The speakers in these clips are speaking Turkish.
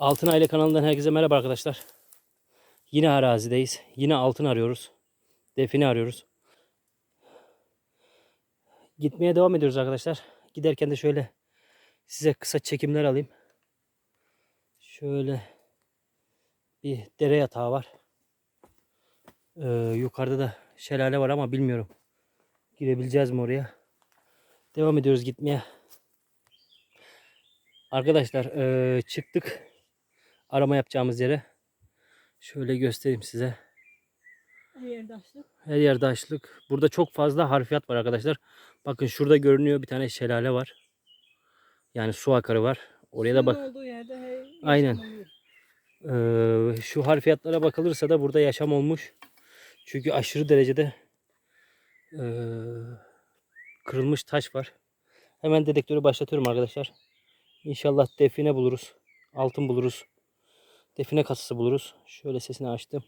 Altın Aile kanalından herkese merhaba arkadaşlar. Yine arazideyiz. Yine altın arıyoruz. Define arıyoruz. Gitmeye devam ediyoruz arkadaşlar. Giderken de şöyle size kısa çekimler alayım. Şöyle bir dere yatağı var. Ee, yukarıda da şelale var ama bilmiyorum. Girebileceğiz mi oraya? Devam ediyoruz gitmeye. Arkadaşlar eee, çıktık arama yapacağımız yere. Şöyle göstereyim size. Her yerde açlık. Her yerde açlık. Burada çok fazla harfiyat var arkadaşlar. Bakın şurada görünüyor bir tane şelale var. Yani su akarı var. Oraya da Suyun bak. olduğu yerde her Aynen. Eee, şu harfiyatlara bakılırsa da burada yaşam olmuş. Çünkü aşırı derecede eee, kırılmış taş var. Hemen dedektörü başlatıyorum arkadaşlar. İnşallah define buluruz. Altın buluruz. Define kasası buluruz. Şöyle sesini açtım.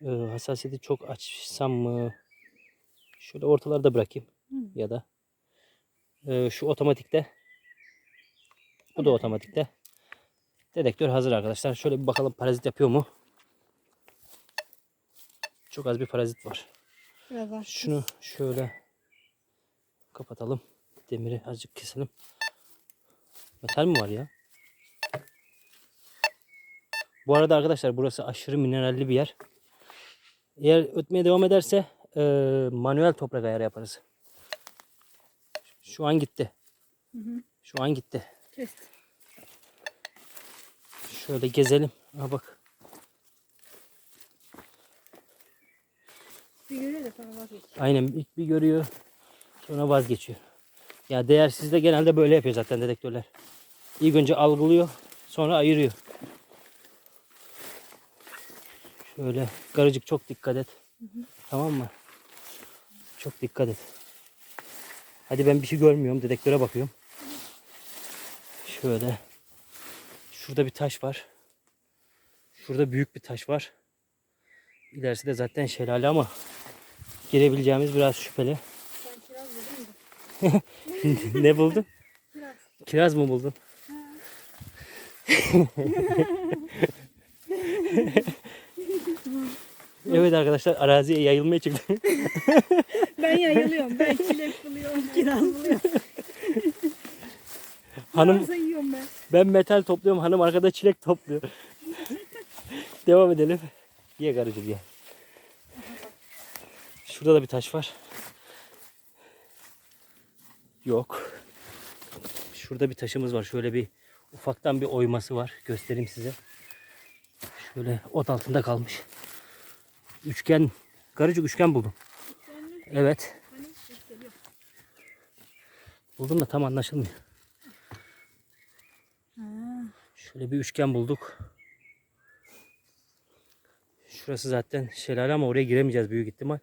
Eee, hassasiyeti çok açsam mı? Şöyle ortalarda bırakayım. Hı. Ya da eee, şu otomatikte. Bu da otomatikte. Dedektör hazır arkadaşlar. Şöyle bir bakalım parazit yapıyor mu? Çok az bir parazit var. Biraz. Şunu şöyle kapatalım. Demiri azıcık keselim. Metal mi var ya? Bu arada arkadaşlar burası aşırı mineralli bir yer. Eğer ötmeye devam ederse eee, manuel toprak ayarı yaparız. Şu an gitti. Hı hı. Şu an gitti. Test. Şöyle gezelim. Ha bak. Bir göre de sonra vazgeç. Aynen ilk bir görüyor. Sonra vazgeçiyor. Ya değersiz de genelde böyle yapıyor zaten dedektörler. İlk önce algılıyor. Sonra ayırıyor. Şöyle garıcık çok dikkat et. Tamam mı? Çok dikkat et. Hadi ben bir şey görmüyorum. Dedektöre bakıyorum. Şöyle. Şurada bir taş var. Şurada büyük bir taş var. İlerisi de zaten şelale ama girebileceğimiz biraz şüpheli. Sen kiraz dedin mi? ne buldun? Kiraz. Kiraz mı buldun? Evet arkadaşlar araziye yayılmaya çıktım. Ben yayılıyorum. Ben çilek buluyorum. Kiraz buluyorum. Hanım Varsa yiyorum ben. ben metal topluyorum hanım arkada çilek topluyor. Devam edelim. Ye karıcığım ye. Şurada da bir taş var. Yok. Şurada bir taşımız var. Şöyle bir ufaktan bir oyması var. Göstereyim size. Şöyle ot altında kalmış. Üçgen, karıcık üçgen buldum. Evet. Buldum da tam anlaşılmıyor. Şöyle bir üçgen bulduk. Şurası zaten şelale ama oraya giremeyeceğiz büyük ihtimal.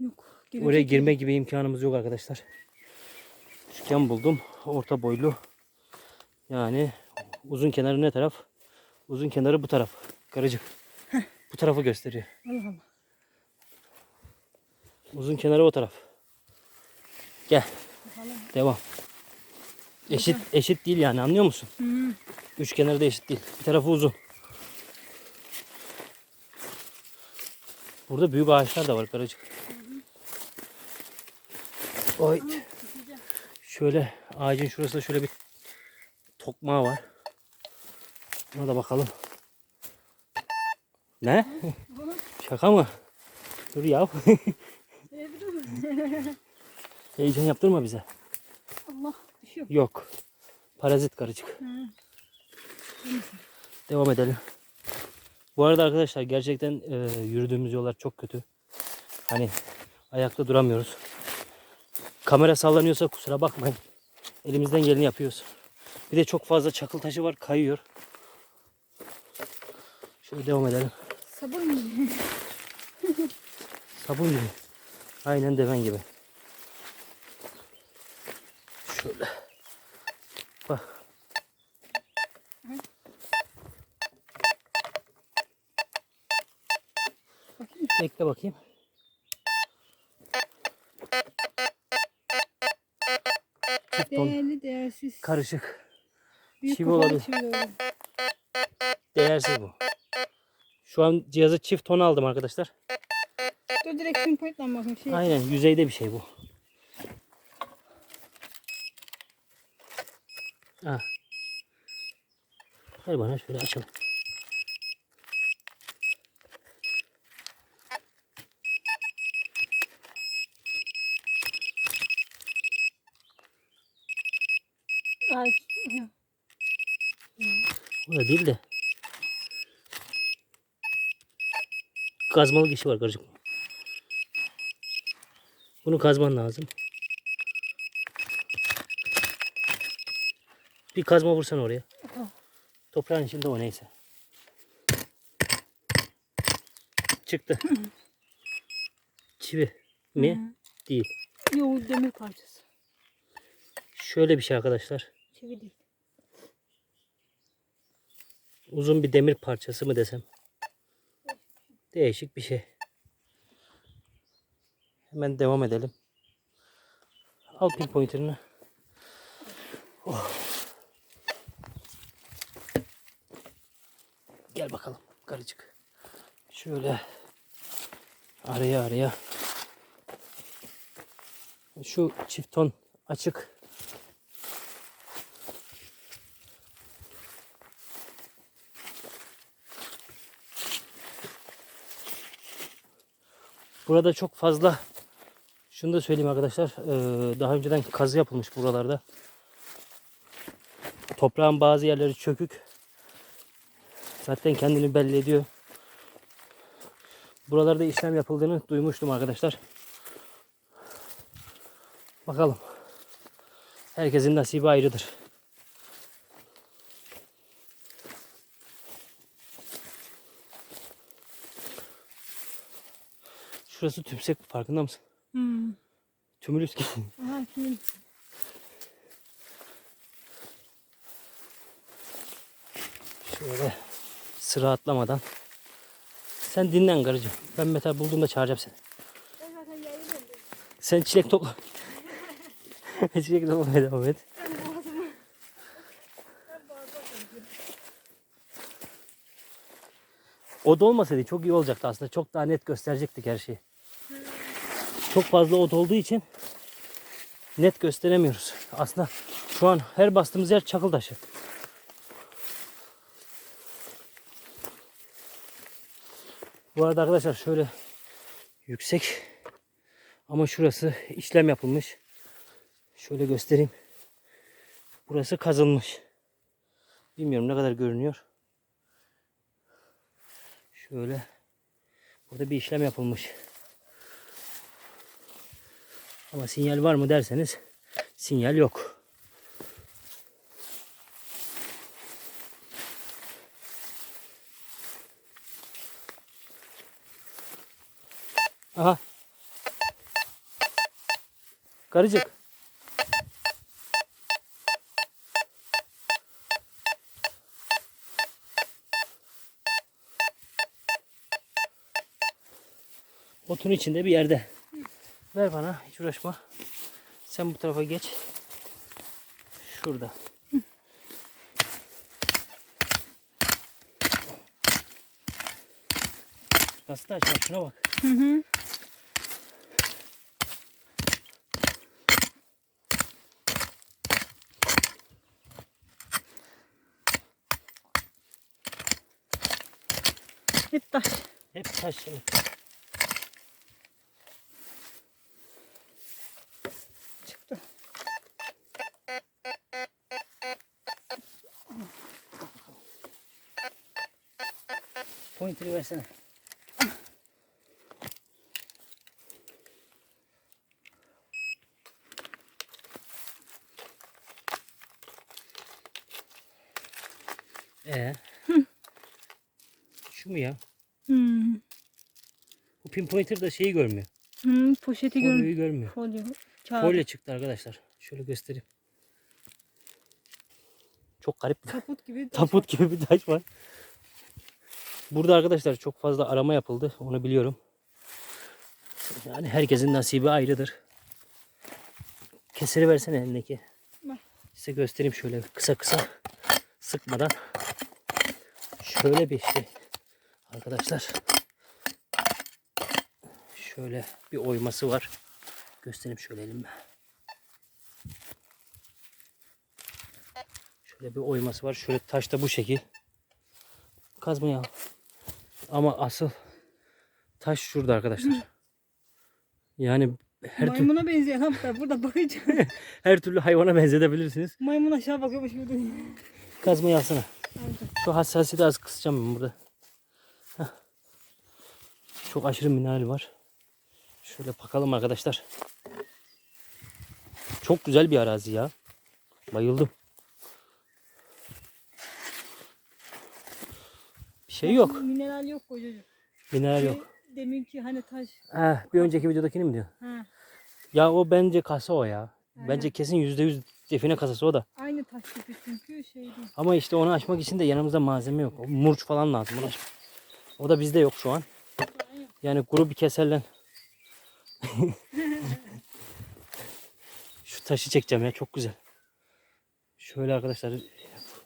Yok. Oraya girme gibi imkanımız yok arkadaşlar. Üçgen buldum. Orta boylu. Yani uzun kenarı ne taraf? Uzun kenarı bu taraf. Karıcık. Bu tarafı gösteriyor. Allah Allah. Uzun kenarı o taraf. Gel. Bakalım. Devam. Eşit eşit değil yani anlıyor musun? Hı. Üç kenarı da eşit değil. Bir tarafı uzun. Burada büyük ağaçlar da var karıcık. Oy. Şöyle ağacın şurasında şöyle bir tokmağı var. Buna da bakalım. Ne? Şaka mı? Dur ya. Heyecan yaptırma bize. Allah. Düşüyor. Yok. Parazit karıcık. Devam edelim. Bu arada arkadaşlar gerçekten e, yürüdüğümüz yollar çok kötü. Hani ayakta duramıyoruz. Kamera sallanıyorsa kusura bakmayın. Elimizden geleni yapıyoruz. Bir de çok fazla çakıl taşı var kayıyor. Şöyle devam edelim. Sabun mu? Sabun gibi. Aynen deven gibi. Şöyle. Bak. Bakayım. Bekle bakayım. Değerli değersiz. karışık. Büyük çivi olabilir. Değersiz bu. Şu an cihazı çift ton aldım arkadaşlar. Dur direkt pinpoint'la bakayım. Şey. Aynen yüzeyde bir şey bu. Ha. Ver bana şöyle açalım. Ay, O da değil de. Kazmalık işi var karıcığım. Bunu kazman lazım. Bir kazma vursan oraya. Tamam. Toprağın içinde o neyse. Çıktı. Çivi mi? Değil. Yo demir parçası. Şöyle bir şey arkadaşlar. Çivi değil. Uzun bir demir parçası mı desem. Değişik bir şey. Hemen devam edelim. Al pin pointer'ını. Oh. Gel bakalım karıcık. Şöyle araya araya. Şu çift ton açık. Burada çok fazla şunu da söyleyeyim arkadaşlar. daha önceden kazı yapılmış buralarda. Toprağın bazı yerleri çökük. Zaten kendini belli ediyor. Buralarda işlem yapıldığını duymuştum arkadaşlar. Bakalım. Herkesin nasibi ayrıdır. Şurası tümsek farkında mısın? Hmm. Tümülüs gibi. Aha Şöyle sıra atlamadan. Sen dinlen karıcığım. Ben metal bulduğumda çağıracağım seni. Ben zaten yayılıyorum. Sen çilek topla. çilek toplamaya devam et. Koyayım. Ot olmasaydı çok iyi olacaktı aslında. Çok daha net gösterecektik her şeyi. Çok fazla ot olduğu için net gösteremiyoruz. Aslında şu an her bastığımız yer çakıl taşı. Bu arada arkadaşlar şöyle yüksek ama şurası işlem yapılmış. Şöyle göstereyim. Burası kazılmış. Bilmiyorum ne kadar görünüyor. Şöyle burada bir işlem yapılmış. Ama sinyal var mı derseniz sinyal yok. Aha. Karıcık. Otun içinde bir yerde. Ver bana hiç uğraşma. Sen bu tarafa geç. Şurada. Nasıl da açar şuna bak. Hı hı. Hep taş. Hep taş. şey. Pointer'ı versene. Ee? Şu mu ya? Hmm. Bu pinpointer da şeyi görmüyor. Hmm, poşeti Folyoyu görmüyor. görmüyor. Folyo. Kağıt. Folyo çıktı arkadaşlar. Şöyle göstereyim. Çok garip. bir- Taput gibi. taş Taput gibi bir taş var. Burada arkadaşlar çok fazla arama yapıldı. Onu biliyorum. Yani herkesin nasibi ayrıdır. Keseri versene elindeki. Size göstereyim şöyle kısa kısa sıkmadan. Şöyle bir şey. Arkadaşlar. Şöyle bir oyması var. Göstereyim şöyle elimle. Şöyle bir oyması var. Şöyle taş da bu şekil. Kazmayı al. Ama asıl taş şurada arkadaşlar. Yani her, tür, Maymuna benziyor hatta burada bakacağım. her türlü hayvana benzetebilirsiniz. Maymun aşağı bakıyormuş gibi duruyor. Kazmayı alsana. Aldım. Şu hassasiyeti az kısacağım ben burada. Heh. Çok aşırı mineral var. Şöyle bakalım arkadaşlar. Çok güzel bir arazi ya. Bayıldım. Bir şey yok. Mineral yok kocacığım. Mineral yok. Deminki hani taş. Ha, bir önceki videodakini mi diyor? Ha, Ya o bence kasa o ya. Bence kesin %100 define kasası o da. aynı taş gibi çünkü şey değil. Ama işte onu açmak için de yanımızda malzeme yok. O Murç falan lazım. Onu açmak. O da bizde yok şu an. Yani kuru bir keserle. Şu taşı çekeceğim ya çok güzel. Şöyle arkadaşlar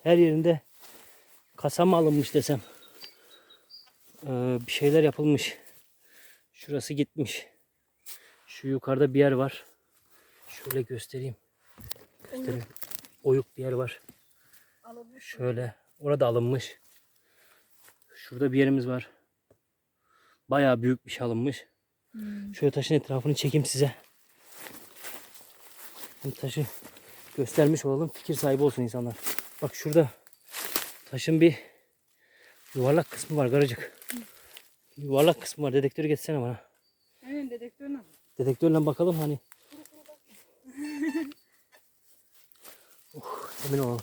her yerinde kasa mı alınmış desem. Ee, bir şeyler yapılmış. Şurası gitmiş. Şu yukarıda bir yer var. Şöyle göstereyim. Göstereyim. Oyuk bir yer var. Alınmış. Şöyle. Orada alınmış. Şurada bir yerimiz var. Bayağı büyük bir şey alınmış. Hmm. Şöyle taşın etrafını çekeyim size. Hem taşı göstermiş olalım. Fikir sahibi olsun insanlar. Bak şurada taşın bir yuvarlak kısmı var garacık. Yuvarlak kısmı var. Dedektörü getirsene bana. Aynen dedektörün al. Dedektörle bakalım hani. Uh, emin olalım.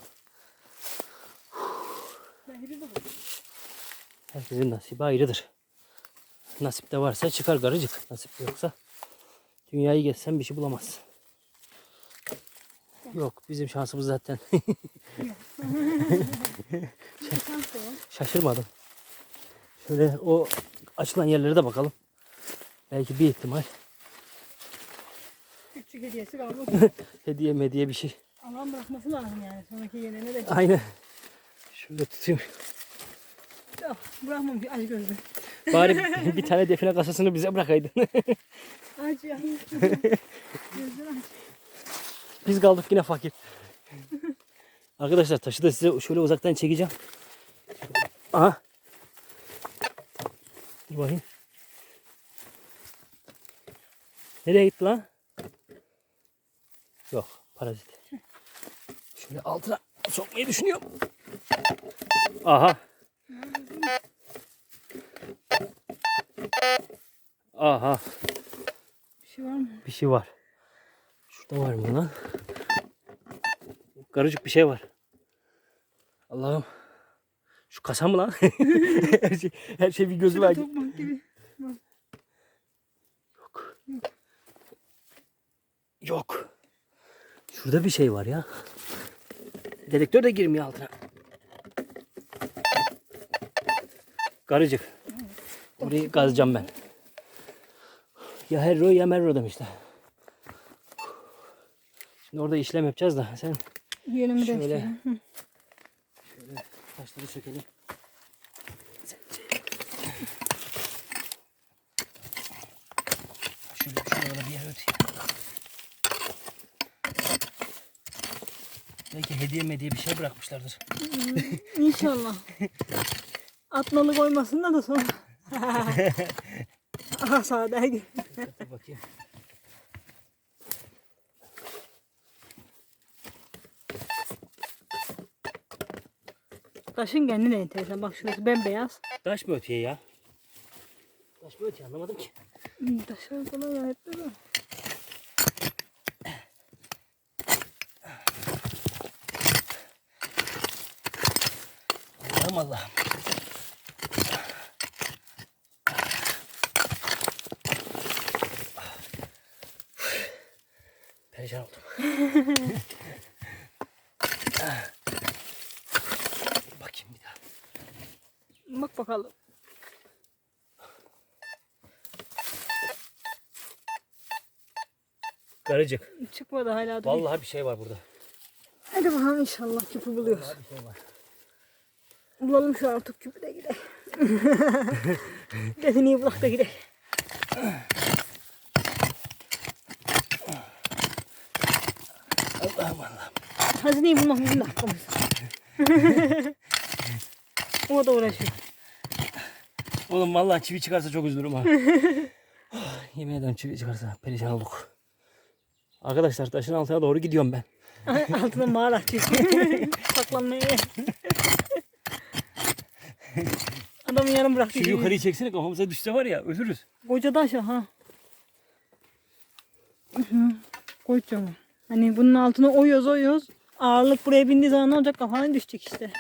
Herkesin nasibi ayrıdır. Nasip de varsa çıkar garıcık. Nasip yoksa dünyayı gezsen bir şey bulamazsın. Yok bizim şansımız zaten. Şaşırmadım. Şöyle o açılan yerlere de bakalım. Belki bir ihtimal Küçük hediyesi kalmış. hediye mediye bir şey. Alan bırakması lazım yani. Sonraki yerine de. Aynen. Şöyle tutayım. Yok bırakmamış aç gözlü. Bari bir tane define kasasını bize bırakaydın. Aç ya. Gözleri aç. Biz kaldık yine fakir. Arkadaşlar taşı da size şöyle uzaktan çekeceğim. Aha. Dur bakayım. Nereye gitti lan? Yok parazit. Şöyle altına sokmayı düşünüyorum. Aha. Aha. Bir şey var mı? Bir şey var. Şurada var mı lan? Garıcık bir şey var. Allah'ım. Şu kasa mı lan? her şey, her şey bir gözü var. Yok. Yok. Şurada bir şey var ya. Dedektör de girmiyor altına. Garıcık. Orayı kazacağım ben. Ya Herro ya Merro demişler. Şimdi orada işlem yapacağız da sen Yönümü Şöyle. şöyle taşları sökelim. Sen Şöyle şurada bir yer öteyim. Belki hediye mediye bir şey bırakmışlardır. İnşallah. Atmalı koymasın da sonra. Aha sağda bakayım. Taşın kendi de enteresan. Bak şurası bembeyaz. Taş mı ötüyor ya? Taş mı ötüyor anlamadım ki. Taşlar falan gayet de var. Allah'ım Allah'ım. Perişan oldum. Bakayım bir daha. Bak bakalım. Garıcık. Çıkmadı hala. duruyor. Vallahi bir şey var burada. Hadi bakalım inşallah küpü buluyoruz. Vallahi bir şey var. Bulalım şu artık küpü de gidelim. Dediğini bulak da gidelim. Allah'ım Allah'ım. Hazineyi bulmak bizim hakkımız. o da uğraşıyor. Oğlum vallahi çivi çıkarsa çok üzülürüm ha. Ah, Yemin ederim çivi çıkarsa perişan olduk. Arkadaşlar taşın altına doğru gidiyorum ben. Altına mağara. Saklanmaya gel. Adamı yarım bıraktı. Şu yukarıyı çeksene kafamıza düşse var ya ölürüz. Koca taş ha. Kocaman. Hani bunun altına oyuyoruz oyuyoruz. Ağırlık buraya bindiği zaman ne olacak kafana düşecek işte.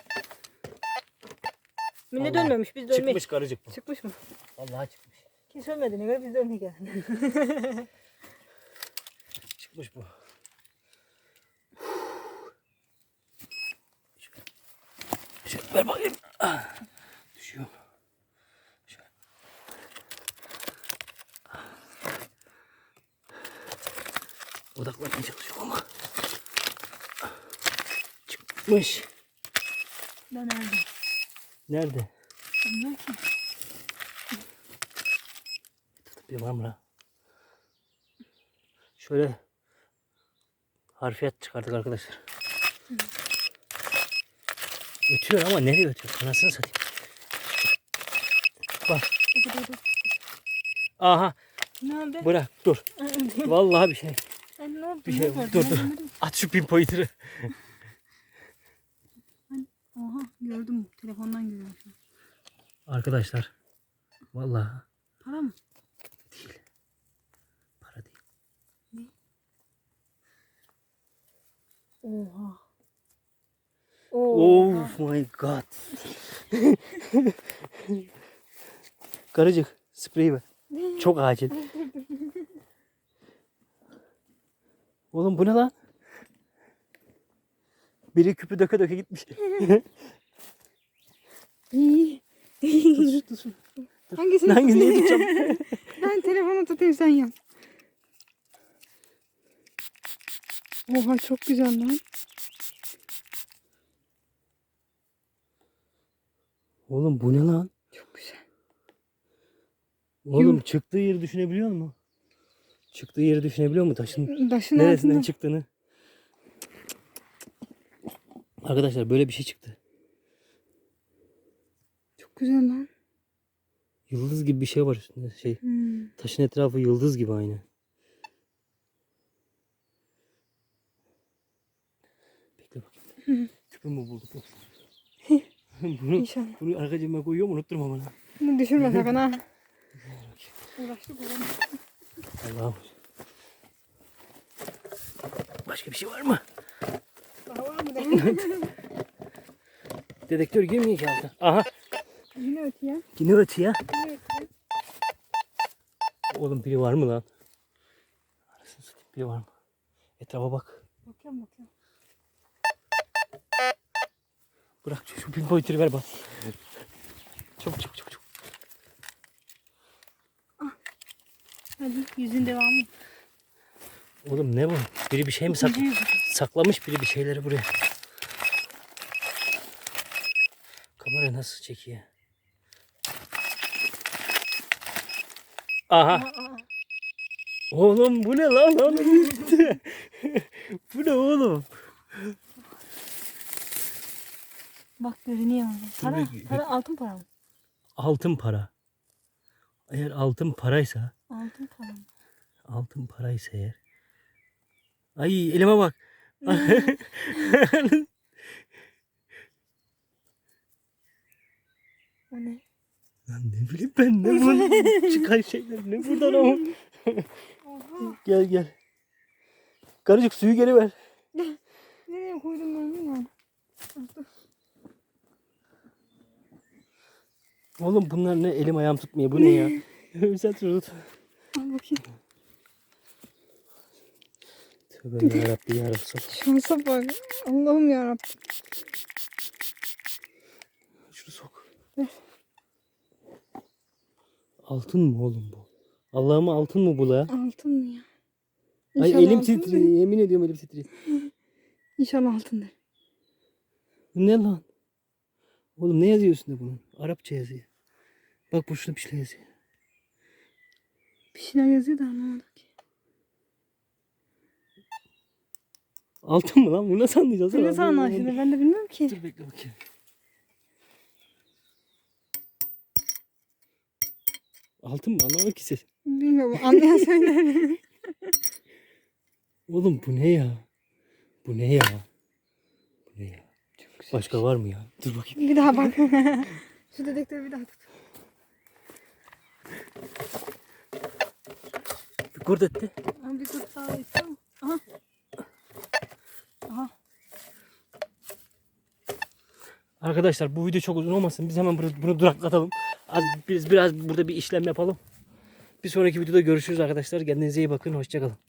Millet Allah. ölmemiş biz de ölmeyiz. Çıkmış karıcık bu. Çıkmış mı? Vallahi çıkmış. Kimse ölmediğine göre biz de ölmek yani. Çıkmış bu. Şöyle, şöyle ver bakayım. Ah, düşüyor. Şöyle. Odaklanmaya çalışıyorum ama. Çıkmış. ben nerede? Nerede? Bilmiyorum ki. Bir var mı lan? Şöyle harfiyat çıkardık arkadaşlar. Ötüyor ama nereye ötüyor? Anasını satayım. Bak. Dur, dur, dur. Aha Nerede? bırak dur. Vallahi bir şey. Sen ne oldu? Bir şey Ne gördün? Dur Ben dur. At şu pinpointer'ı. Oha gördüm. Telefondan görüyorum şu an. Arkadaşlar. Vallahi Para mı? değil. Para değil. Oha. Oha. Oh my god. Karıcık spreyi ver. Çok acil. Oğlum bu ne lan? Biri küpü döke döke gitmiş. Tut tut şunu. Hangisini Hangi neyi tutayım? tutacağım? ben telefonu tutayım sen yap. Oha çok güzel lan. Oğlum bu ne lan? Çok güzel. Oğlum çıktığı yeri düşünebiliyor musun? Çıktığı yeri düşünebiliyor musun taşın Taşın neresinden altında. çıktığını? Arkadaşlar böyle bir şey çıktı. Çok güzel lan. Yıldız gibi bir şey var üstünde. Şey Hmm. taşın etrafı yıldız gibi aynı. Bekle bakayım. Küpü mü bulduk bunu, İnşallah. bunu arka cebime koyuyorum unutturma bana. Bunu düşürme sakın ha. Uğraştık oğlum. Allah'ım. Başka bir şey var mı? Daha var mı de? Dedektör girmiyor ki altına. Aha Yine ötü ya. yine ötüyor. Yine ötü ya. Oğlum biri var mı lan? Arasını satayım biri var mı? Etrafa bak. Bakıyorum bakıyorum. Bırak şu, şu pinpointer'ı ver bak. Çabuk çabuk çabuk. çabuk. Hadi yüzün devamı. Oğlum ne bu? Biri bir şey mi sak saklamış biri bir şeyleri buraya. Kamera nasıl çekiyor? Aha. Oğlum bu ne lan lan? bu ne oğlum? Bak görünüyor orada. Para, para altın para mı? Altın para. Eğer altın paraysa, Altın para mı? altın paraysa eğer. Ay elime bak. O ne? Lan ne bileyim ben ne bu çıkan şeyler ne buradan ama. Gel gel. Karıcık suyu geri ver. Nereye koydum ben bilmiyorum. Oğlum bunlar ne elim ayağım tutmuyor bu ne ya? Sen tut. Al bakayım. Tövbe yarabbi yarabbi. Şansa bak. Allah'ım yarabbim. Şunu sok. Altın mı oğlum bu? Allah'ıma altın mı bu la? Altın mı ya? Ay İnşallah elim altındır. titriyor. Yemin ediyorum elim titriyor. İnşallah altındır. Bu ne lan? Oğlum ne yazıyor üstünde bunun? Arapça yazıyor. Bak boşuna bir şeyler yazıyor. Bir şeyler yazıyor da anlamadım Altın mı lan? Bu nasıl anlayacağız? Bu lan? nasıl anlaşılır ben de bilmiyorum ki. Dur bekle bakayım. Altın mı? Anlamadım ki ses. Bilmiyorum anlayan söyler. Oğlum bu ne ya? Bu ne ya? Bu ne ya? Başka var mı ya? Dur bakayım. bir daha bak. Şu dedektörü bir daha tut. Bir kurt etti. Bir tut daha istiyor. Aha. Aha. Arkadaşlar bu video çok uzun olmasın. Biz hemen bunu, bunu duraklatalım. Az biz biraz burada bir işlem yapalım. Bir sonraki videoda görüşürüz arkadaşlar. Kendinize iyi bakın. Hoşçakalın.